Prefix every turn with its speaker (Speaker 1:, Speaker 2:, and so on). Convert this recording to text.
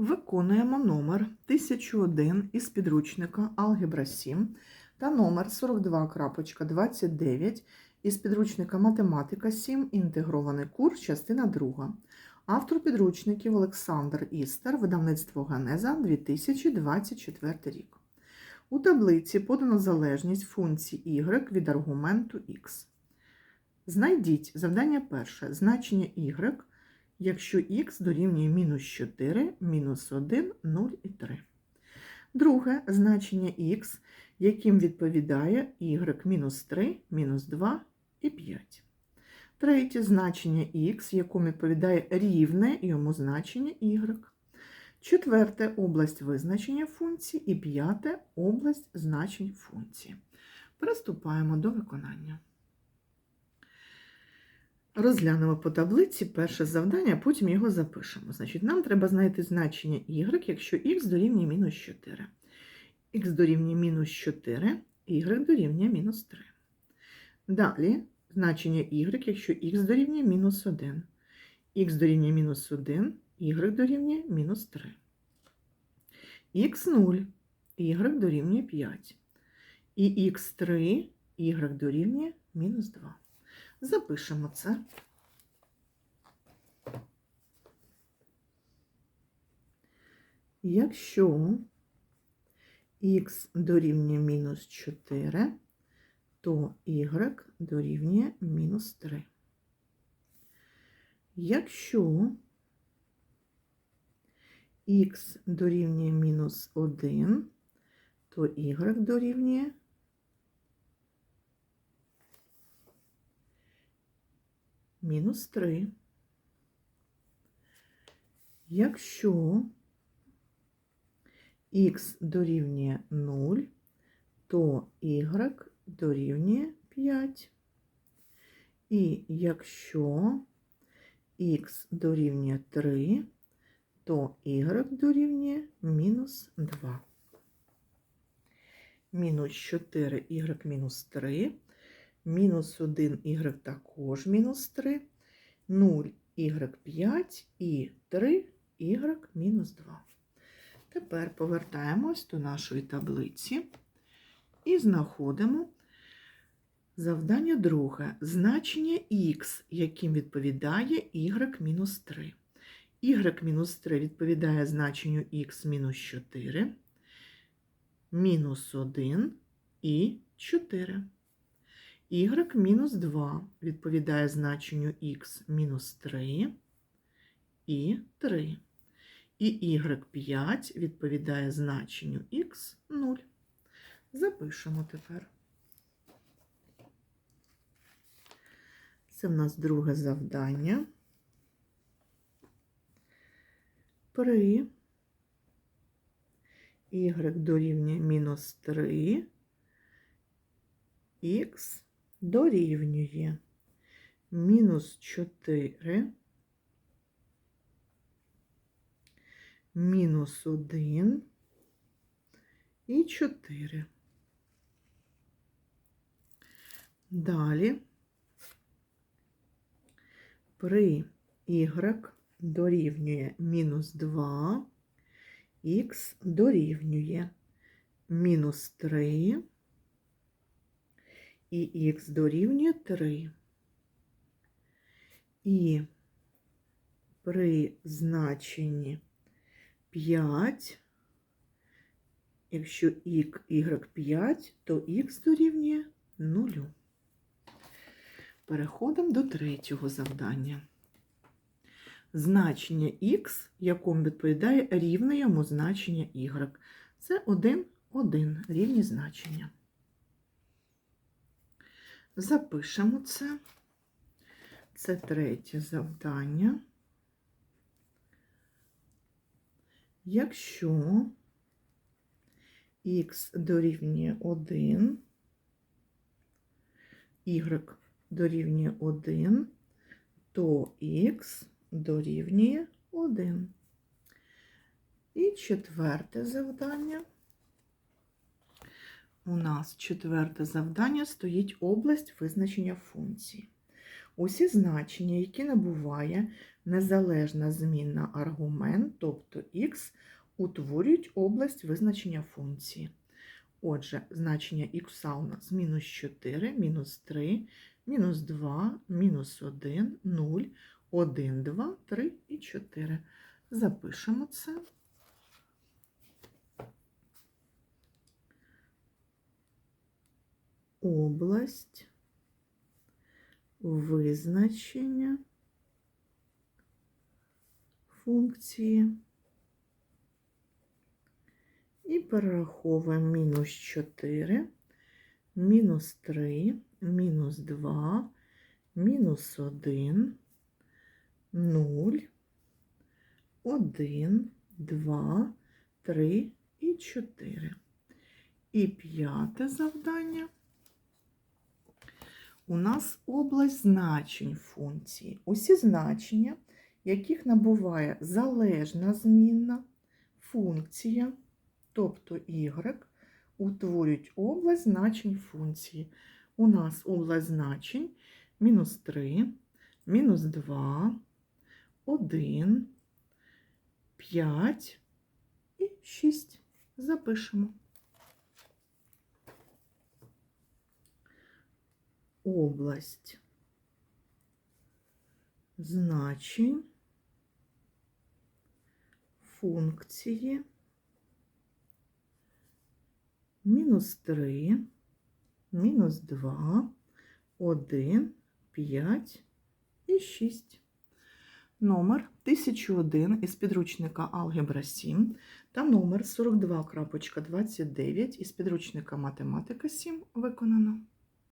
Speaker 1: Виконуємо номер 1001 із підручника Алгебра 7 та номер 42.29 із підручника Математика 7. Інтегрований курс, частина 2. Автор підручників Олександр Істер, видавництво Ганеза 2024 рік. У таблиці подано залежність функції y від аргументу x. Знайдіть завдання перше значення y якщо х дорівнює мінус 4, мінус 1, 0 і 3. Друге значення х, яким відповідає y мінус 3, мінус 2 і 5. Третє значення х, якому відповідає рівне йому значення y. Четверте область визначення функції. І п'яте область значень функції. Приступаємо до виконання. Розглянемо по таблиці перше завдання, потім його запишемо. Значить, нам треба знайти значення y, якщо х дорівнює мінус 4. х дорівнює мінус 4, y дорівнює мінус 3. Далі значення y, якщо х дорівнює мінус 1. х дорівнює мінус 1, y дорівнює мінус 3. х 0, y дорівнює 5. І х3, y дорівнює мінус 2. Запишемо це. Якщо х дорівнює мінус 4, то y дорівнює мінус 3. Якщо х дорівнює мінус 1, то y дорівнює мінус 3. Якщо х дорівнює 0, то y дорівнює 5. І якщо х дорівнює 3, то y дорівнює мінус 2. Мінус 4 y мінус 3. Мінус 1 y також мінус 3, 0 y 5 і 3 y мінус 2. Тепер повертаємось до нашої таблиці і знаходимо завдання друге. Значення х, яким відповідає y мінус 3. y мінус 3 відповідає значенню х мінус 4, мінус 1 і 4 y мінус 2 відповідає значенню х мінус 3 і 3. І y5 відповідає значенню х 0. Запишемо тепер. Це в нас друге завдання. При y дорівнює мінус 3, х дорівнює мінус 4, мінус 1 і 4. Далі при y дорівнює мінус 2, х дорівнює мінус 3, і х дорівнює 3. І при значенні 5, якщо y 5, то х дорівнює 0. Переходимо до третього завдання. Значення х, якому відповідає рівне йому значення y. Це 1, 1 рівні значення. Запишемо це. Це третє завдання. Якщо х дорівнює 1, y дорівнює 1, то х дорівнює 1. І четверте завдання. У нас четверте завдання стоїть область визначення функції. Усі значення, які набуває незалежна змінна аргумент, тобто х, утворюють область визначення функції. Отже, значення х у нас мінус 4, мінус 3, мінус 2, мінус 1, 0, 1, 2, 3 і 4. Запишемо це. Область визначення функції і перераховуємо мінус 4, мінус 3, мінус 2, мінус 1, 0, 1, 2, 3 і 4. І п'яте завдання. У нас область значень функції. Усі значення, яких набуває залежна змінна функція, тобто y, утворюють область значень функції. У нас область значень мінус 3, мінус 2, 1, 5 і 6. Запишемо. Область значень функції мінус 3, мінус 2, 1, 5 і 6. Номер 1001 із підручника Алгебра 7 та номер 42.29 із підручника Математика 7 виконано.